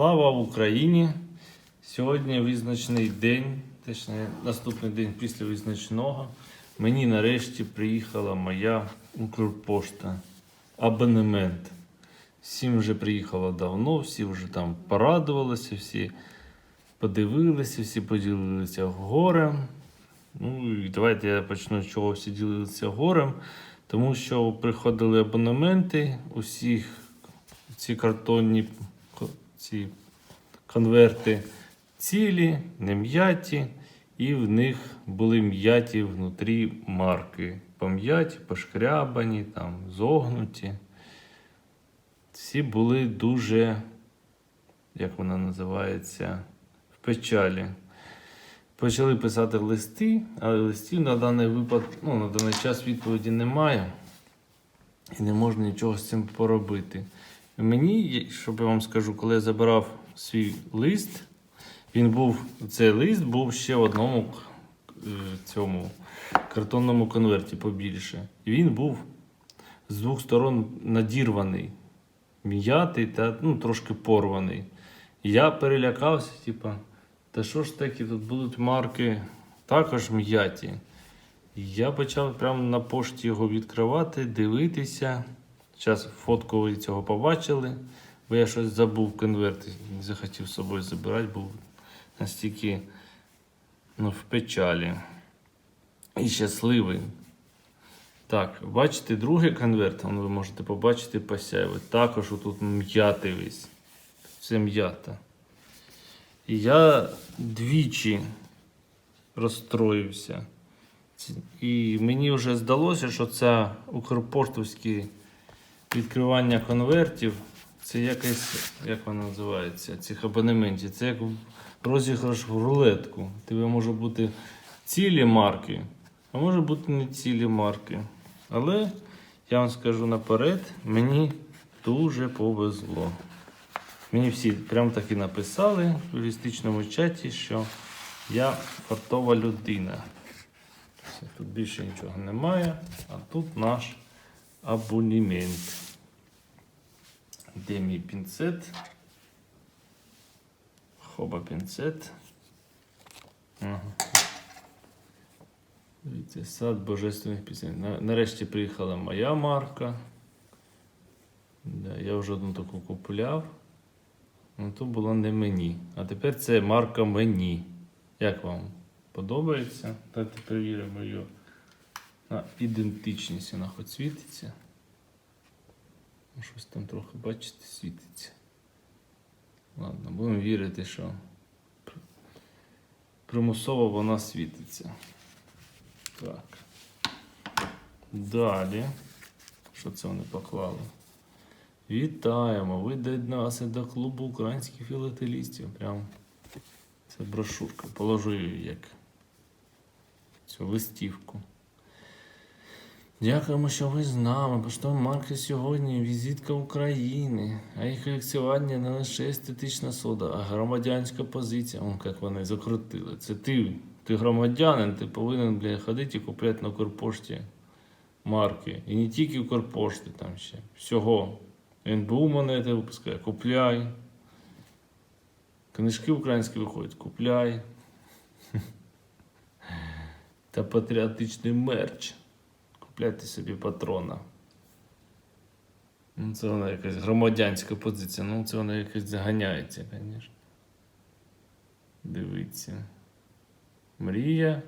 Слава Україні! Сьогодні визначений день, точніше наступний день після визначного. Мені нарешті приїхала моя Укрпошта. Абонемент. Всім вже приїхало давно, всі вже там порадувалися, всі подивилися, всі поділилися горем. Ну і давайте я почну з чого всі ділилися горем. Тому що приходили абонементи, усіх ці картонні ці конверти цілі, не м'яті, і в них були м'яті внутрі марки. Пом'яті, пошкрябані, там, зогнуті. Всі були дуже, як вона називається, в печалі. Почали писати листи, але листів на даний випадок, ну, на даний час відповіді немає. І не можна нічого з цим поробити. Мені, щоб я вам скажу, коли я забирав свій лист, він був, цей лист був ще в одному е, цьому картонному конверті побільше. Він був з двох сторон надірваний, м'ятий та ну, трошки порваний. Я перелякався, типа, та що ж такі тут будуть марки також м'яті. Я почав прямо на пошті його відкривати, дивитися. Зараз фотку ви цього побачили, бо я щось забув в конверті, не захотів з собою забирати, був настільки ну, в печалі. І щасливий. Так, бачите, другий конверт, ви можете побачити посяйвий. Також тут м'ятий весь. Це м'ята. Я двічі розстроївся. І мені вже здалося, що це укрпоштовське відкривання конвертів, це якесь, як воно називається, цих абонементів. Це як розіграш в рулетку. Тебе може бути цілі марки, а може бути не цілі марки. Але я вам скажу наперед, мені дуже повезло. Мені всі прям так і написали в туристичному чаті, що я фартова людина. Тут більше нічого немає, а тут наш абонемент. Де мій пінцет? Хоба пінцет. Ага. Дивіться, сад божественних пісень. Нарешті приїхала моя марка. Да, я вже одну таку купляв. Ну, то було не мені. А тепер це марка мені. Як вам подобається? Давайте перевіримо її на ідентичність. Вона хоч світиться. Щось там трохи, бачите, світиться. Ладно, будемо вірити, що примусово вона світиться. Так. Далі. Що це вони поклали? Вітаємо! Ви доєдналися до клубу українських філателістів. Прям це брошурка. Положу її як цю листівку. Дякуємо, що ви з нами. Поштові марки сьогодні візитка України. А їх колекціювання не лише естетична сода, а громадянська позиція. О, як вони закрутили. Це ти, ти громадянин, ти повинен бля, ходити і купляти на Укрпошті марки. І не тільки Укрпошти там ще. Всього. НБУ монети випускає, купляй. Книжки українські виходять, купляй. Та патріотичний мерч. Купляйте собі патрона. Ну, це вона якась громадянська позиція. Ну, це вона якось заганяється, звісно. Дивіться. Мрія.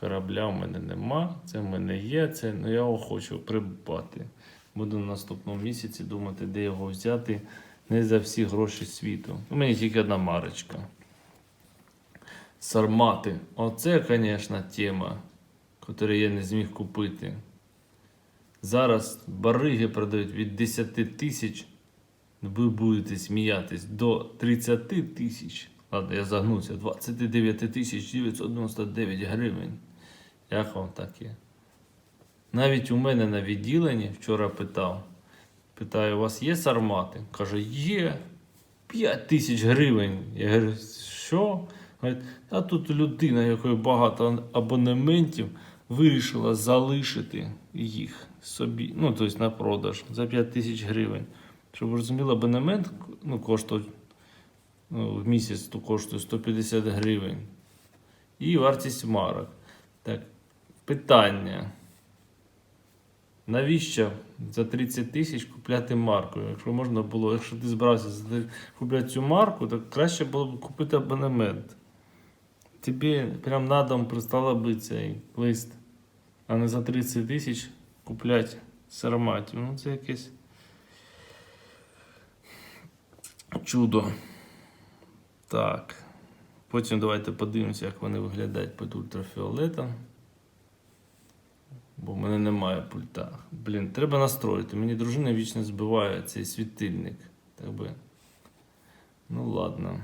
Корабля в мене нема. Це в мене є. Це ну, я його хочу придбати. Буду в наступному місяці думати, де його взяти. Не за всі гроші світу. У мене тільки одна марочка. Сармати. Оце, звісно, тема, яку я не зміг купити. Зараз бариги продають від 10 тисяч. Ви будете сміятись до 30 тисяч. Ладно, я загнувся. 29 тисяч 999 гривень. Як вам таке? Навіть у мене на відділенні вчора питав. Питаю, у вас є сармати? Каже, є. 5 тисяч гривень. Я говорю, що? Говорить, а тут людина, якої багато абонементів, вирішила залишити їх собі, ну, тобто на продаж за 5 тисяч гривень. Щоб розуміли, абонемент ну, коштує ну, в місяць то коштує 150 гривень. І вартість марок. Так, питання. Навіщо за 30 тисяч купляти марку? Якщо можна було, якщо ти збирався купляти цю марку, то краще було б купити абонемент. Тобі прям на дом пристала би цей лист, а не за 30 тисяч купляти сарматів. Ну це якесь чудо. Так. Потім давайте подивимося, як вони виглядають під ультрафіолетом. Бо в мене немає пульта. Блін, треба настроїти. Мені дружина вічно збиває цей світильник. Так би. Ну ладно.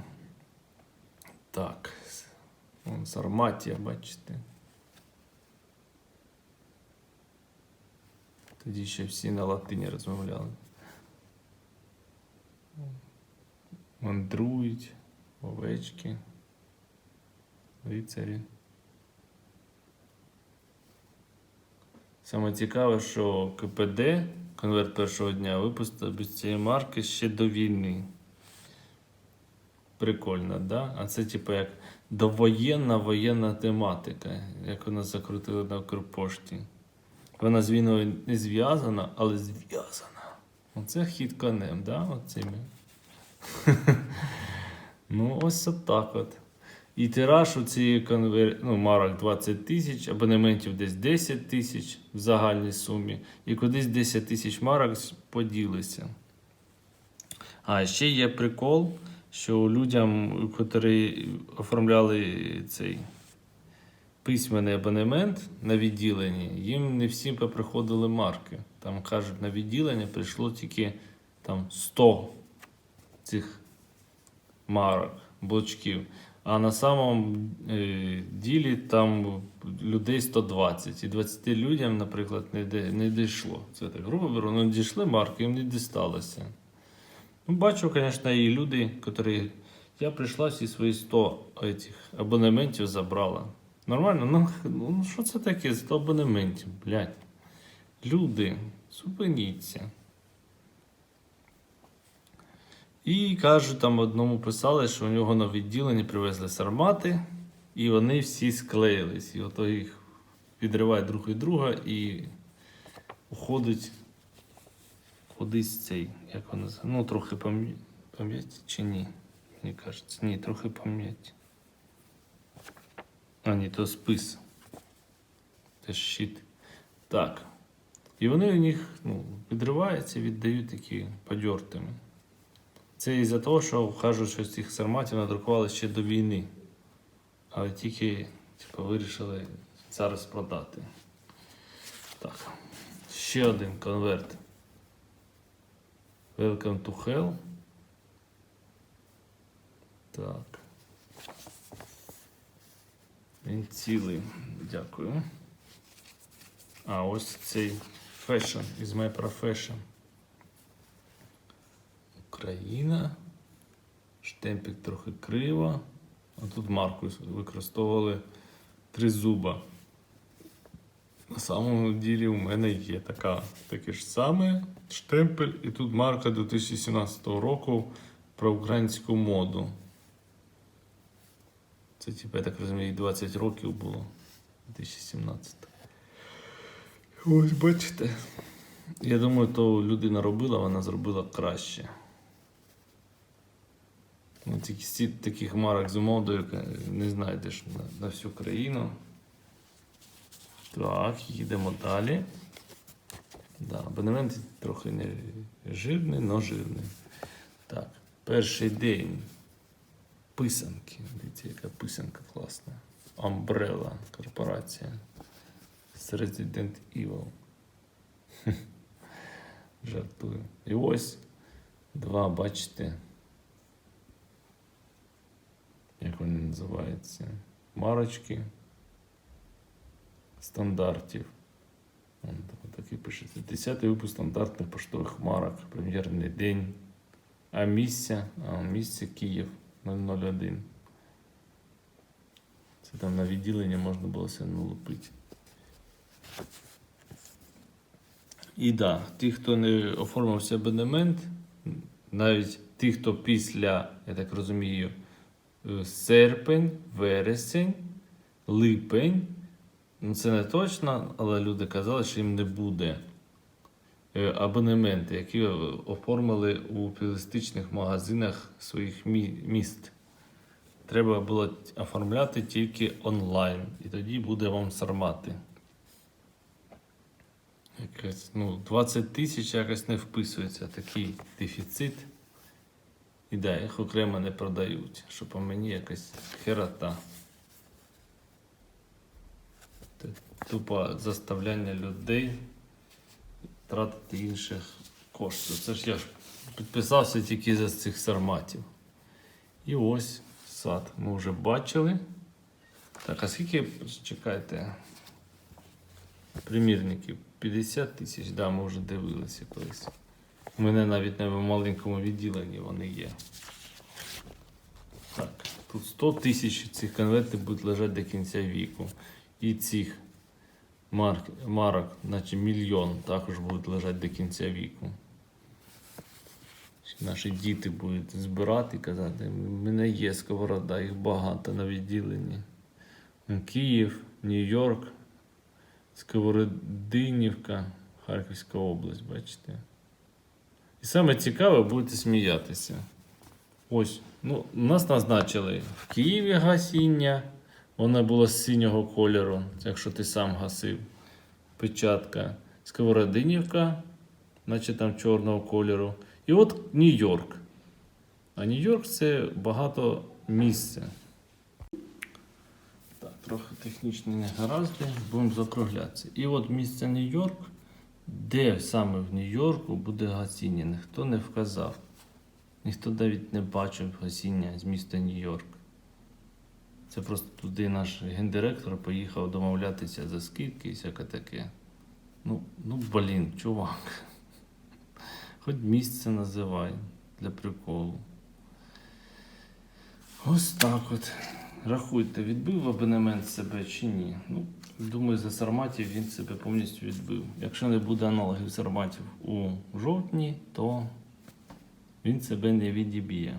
Так. Вон Сарматія, бачите. Тоді ще всі на латині розмовляли. Мандрують, овечки, лицарі. Саме цікаве, що КПД, конверт першого дня, випустив без цієї марки ще до війни. Прикольно, да? А це типу як довоєнна воєнна тематика, як вона закрутила на Укрпошті. Вона з війною не зв'язана, але зв'язана. Оце хід конем, да? Оцими. ну, ось отак от. І тираж у цієї конвер... ну, марок 20 тисяч, абонементів десь 10 тисяч в загальній сумі, і кудись 10 тисяч марок поділися. А ще є прикол, що людям, котрі оформляли цей письменний абонемент на відділенні, їм не всім поприходили марки. Там кажуть, на відділення прийшло тільки там 100 цих марок, блочків. А на самому е, ділі там людей 120. І 20 людям, наприклад, не, не дійшло. Це так грубо беру, ну дійшли марки, їм не дісталося. Ну, бачу, звісно, і люди, які. Я прийшла всі свої 100 этих абонементів забрала. Нормально? Ну, ну що це таке? 100 абонементів, блядь. Люди, зупиніться. І кажуть, там одному писали, що у нього на відділенні привезли сармати, і вони всі склеїлись. І ото їх відривають друг від друга і уходить кудись цей, як воно називається? Ну, трохи пам'ять чи ні? Мені кажеться, ні, трохи пам'ять. А, ні, то спис. Це щит. Так. І вони у них ну, відриваються, віддають такі подьортими. Це із-за того, що кажуть, що цих сарматів надрукували ще до війни. Але тільки типу, вирішили зараз продати. Так. Ще один конверт. Welcome to Hell. Так. Він цілий. Дякую. А ось цей фешн із My Profession. Україна. Штемпік трохи криво. А тут марку використовували три зуба. На самому ділі у мене є така, таке ж саме штемпель, і тут марка 2017 року про українську моду. Це, типу, я так розумію, 20 років було. 2017. Ось бачите. Я думаю, то людина робила, вона зробила краще. Ну, тільки таких марок з модою не знайдеш на, на всю країну. Так, їдемо далі. Да, абонемент трохи не жирний, але жирний. Так, перший день. Писанки. Дивіться, яка писанка класна. Umbrella корпорація. Resident Evil. Жартую. І ось два, бачите. Як вони називаються? Марочки стандартів. Так і пишеться. Десятий випуск стандартних поштових марок. Прем'єрний день. А місця? А місце Київ 001. Це там на відділення можна було себе налупити. І так, да, ті, хто не оформився абонемент, навіть ті, хто після, я так розумію, е, серпень, вересень, липень. Ну, це не точно, але люди казали, що їм не буде абонементи, які е, оформили у туристичних магазинах своїх міст. Треба було оформляти тільки онлайн, і тоді буде вам сармати. Якось, ну, 20 тисяч якось не вписується такий дефіцит. І да, їх окремо не продають, що по мені якась херота. Тупо заставляння людей тратити інших коштів. Це ж я ж підписався тільки за цих сарматів. І ось сад. Ми вже бачили. Так, а скільки, чекайте, примірників? 50 тисяч, да, ми вже дивилися колись. У мене навіть на маленькому відділенні вони є. Так, тут 100 тисяч цих конвертів будуть лежати до кінця віку. І цих марк, марок, наче мільйон, також будуть лежати до кінця віку. Наші діти будуть збирати і казати, в мене є сковорода, їх багато на відділенні. Київ, Нью-Йорк, Сковородинівка, Харківська область, бачите. І саме цікаве, будете сміятися. Ось, ну, нас назначили в Києві гасіння. Воно було з синього кольору, якщо ти сам гасив. Печатка. Сковородинівка, наче там чорного кольору. І от Нью-Йорк. А Нью-Йорк це багато місця. Так, трохи технічні негаразди, будемо закруглятися. І от місце Нью-Йорк, де саме в Нью-Йорку буде гасіння, ніхто не вказав. Ніхто навіть не бачив гасіння з міста Нью-Йорк. Це просто туди наш гендиректор поїхав домовлятися за скидки і всяке таке. Ну, ну блін, чувак. Хоч місце називай для приколу. Ось так от. Рахуйте, відбив абонемент себе чи ні. Ну, думаю, за сарматів він себе повністю відбив. Якщо не буде аналогів сарматів у жовтні, то він себе не відіб'є.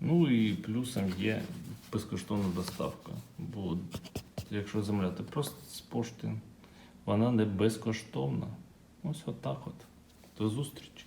Ну і плюсом є безкоштовна доставка. Бо якщо замовляти просто з пошти, вона не безкоштовна. Ось отак от. До зустрічі.